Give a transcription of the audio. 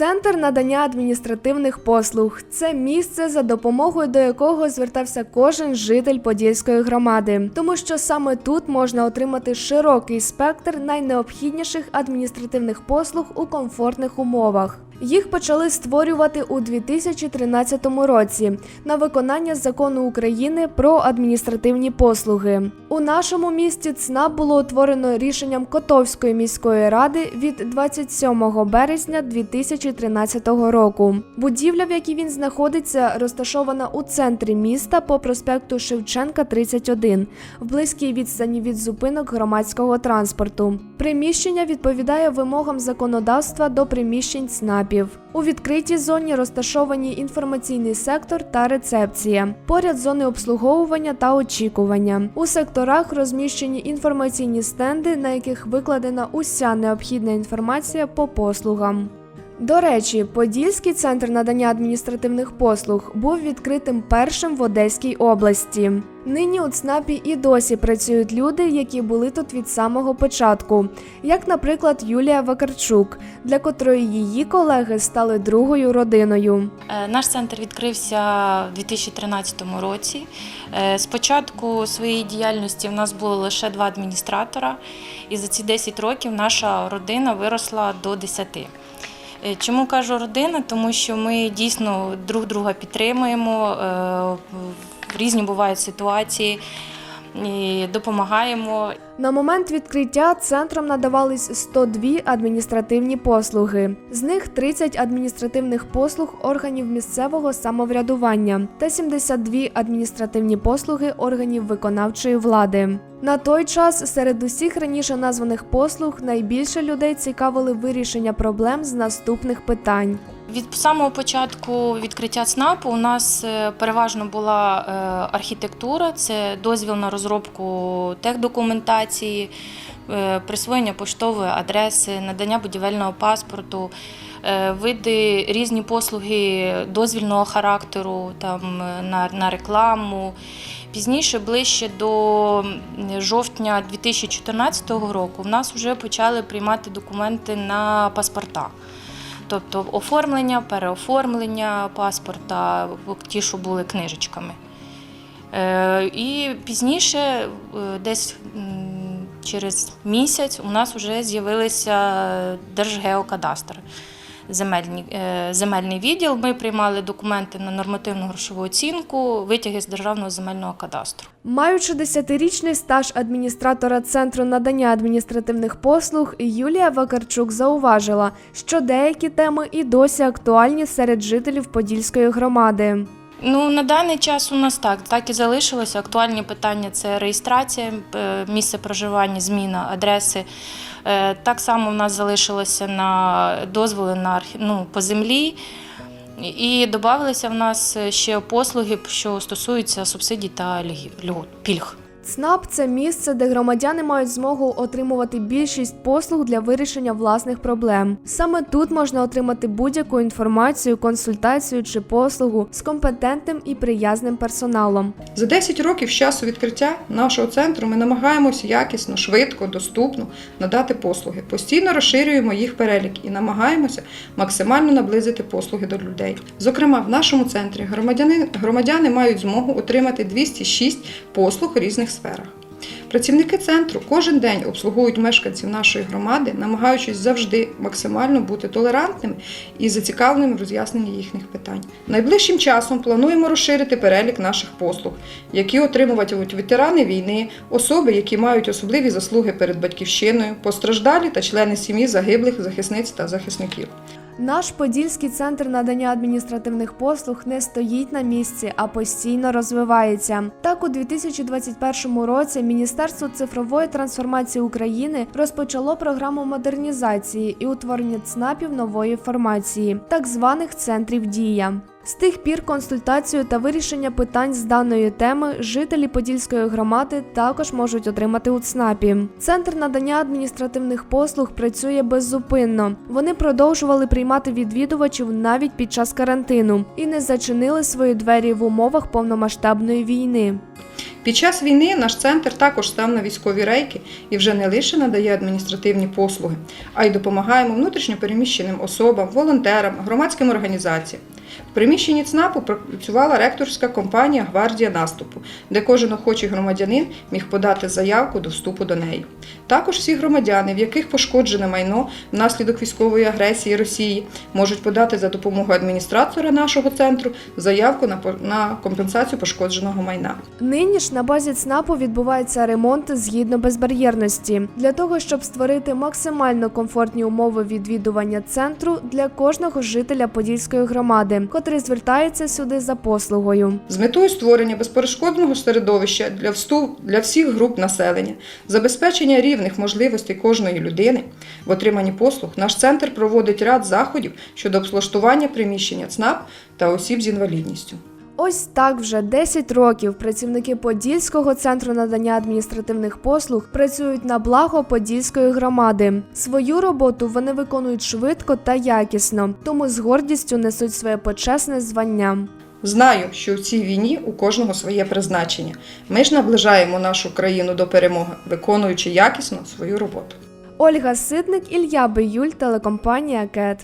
Центр надання адміністративних послуг це місце, за допомогою до якого звертався кожен житель Подільської громади, тому що саме тут можна отримати широкий спектр найнеобхідніших адміністративних послуг у комфортних умовах. Їх почали створювати у 2013 році на виконання закону України про адміністративні послуги. У нашому місті ЦНАП було утворено рішенням Котовської міської ради від 27 березня 2013 року. Будівля, в якій він знаходиться, розташована у центрі міста по проспекту Шевченка, 31, в близькій відстані від зупинок громадського транспорту. Приміщення відповідає вимогам законодавства до приміщень ЦНАПів. У відкритій зоні розташовані інформаційний сектор та рецепція, поряд зони обслуговування та очікування. У секторах розміщені інформаційні стенди, на яких викладена уся необхідна інформація по послугам. До речі, Подільський центр надання адміністративних послуг був відкритим першим в Одеській області. Нині у ЦНАПі і досі працюють люди, які були тут від самого початку, як, наприклад, Юлія Вакарчук, для котрої її колеги стали другою родиною. Е, Наш центр відкрився в 2013 році. Е, Спочатку своєї діяльності в нас було лише два адміністратора, і за ці 10 років наша родина виросла до 10. Е, Чому кажу родина? Тому що ми дійсно друг друга підтримуємо, е, різні бувають ситуації, і допомагаємо. На момент відкриття центром надавались 102 адміністративні послуги. З них 30 адміністративних послуг органів місцевого самоврядування та 72 адміністративні послуги органів виконавчої влади. На той час серед усіх раніше названих послуг найбільше людей цікавили вирішення проблем з наступних питань. Від самого початку відкриття ЦНАПу у нас е, переважно була е, архітектура, це дозвіл на розробку техдокументації, е, присвоєння поштової адреси, надання будівельного паспорту, види різні послуги дозвільного характеру там, на, на рекламу. Пізніше, ближче до жовтня 2014 року, в нас вже почали приймати документи на паспорта. Тобто оформлення, переоформлення паспорта, ті, що були книжечками. Е, І пізніше, е, десь через місяць, у нас вже з'явилися Держгеокадастр. Земельні, е, земельний відділ. Ми приймали документи на нормативну грошову оцінку, витяги з державного земельного кадастру. Маючи десятирічний стаж адміністратора центру надання адміністративних послуг, Юлія Вакарчук зауважила, що деякі теми і досі актуальні серед жителів Подільської громади. Ну, на даний час у нас так, так і залишилося. Актуальні питання це реєстрація, е, місце проживання, зміна адреси. Е, Так само в нас залишилося на дозволи на ну, по землі. І додавалися в нас ще послуги, що стосуються субсидій та пільг. ЦНАП це місце, де громадяни мають змогу отримувати більшість послуг для вирішення власних проблем. Саме тут можна отримати будь-яку інформацію, консультацію чи послугу з компетентним і приязним персоналом. За 10 років з часу відкриття нашого центру ми намагаємося якісно, швидко, доступно надати послуги. Постійно розширюємо їх перелік і намагаємося максимально наблизити послуги до людей. Зокрема, в нашому центрі громадяни, громадяни мають змогу отримати 206 послуг різних сферах. Працівники центру кожен день обслуговують мешканців нашої громади, намагаючись завжди максимально бути толерантними і зацікавленими в роз'ясненні їхніх питань. Найближчим часом плануємо розширити перелік наших послуг, які отримуватимуть ветерани війни, особи, які мають особливі заслуги перед батьківщиною, постраждалі та члени сім'ї загиблих захисниць та захисників. Наш Подільський центр надання адміністративних послуг не стоїть на місці, а постійно розвивається. Так, у 2021 році Міністерство цифрової трансформації України розпочало програму модернізації і утворення ЦНАПів нової формації, так званих центрів дія. З тих пір консультацію та вирішення питань з даної теми жителі Подільської громади також можуть отримати у ЦНАПі. Центр надання адміністративних послуг працює беззупинно. Вони продовжували приймати відвідувачів навіть під час карантину і не зачинили свої двері в умовах повномасштабної війни. Під час війни наш центр також став на військові рейки і вже не лише надає адміністративні послуги, а й допомагаємо внутрішньопереміщеним особам, волонтерам, громадським організаціям. В приміщенні ЦНАПу працювала ректорська компанія Гвардія наступу, де кожен охочий громадянин міг подати заявку до вступу до неї. Також всі громадяни, в яких пошкоджене майно внаслідок військової агресії Росії, можуть подати за допомогою адміністратора нашого центру заявку на компенсацію пошкодженого майна. Нині на базі ЦНАПу відбуваються ремонти згідно безбар'єрності для того, щоб створити максимально комфортні умови відвідування центру для кожного жителя Подільської громади, котрий звертається сюди за послугою. З метою створення безперешкодного середовища для вступ для всіх груп населення, забезпечення рівних можливостей кожної людини в отриманні послуг, наш центр проводить ряд заходів щодо облаштування приміщення ЦНАП та осіб з інвалідністю. Ось так вже 10 років працівники Подільського центру надання адміністративних послуг працюють на благо Подільської громади. Свою роботу вони виконують швидко та якісно, тому з гордістю несуть своє почесне звання. Знаю, що в цій війні у кожного своє призначення. Ми ж наближаємо нашу країну до перемоги, виконуючи якісно свою роботу. Ольга Ситник, Ілья Биюль, телекомпанія КЕТ.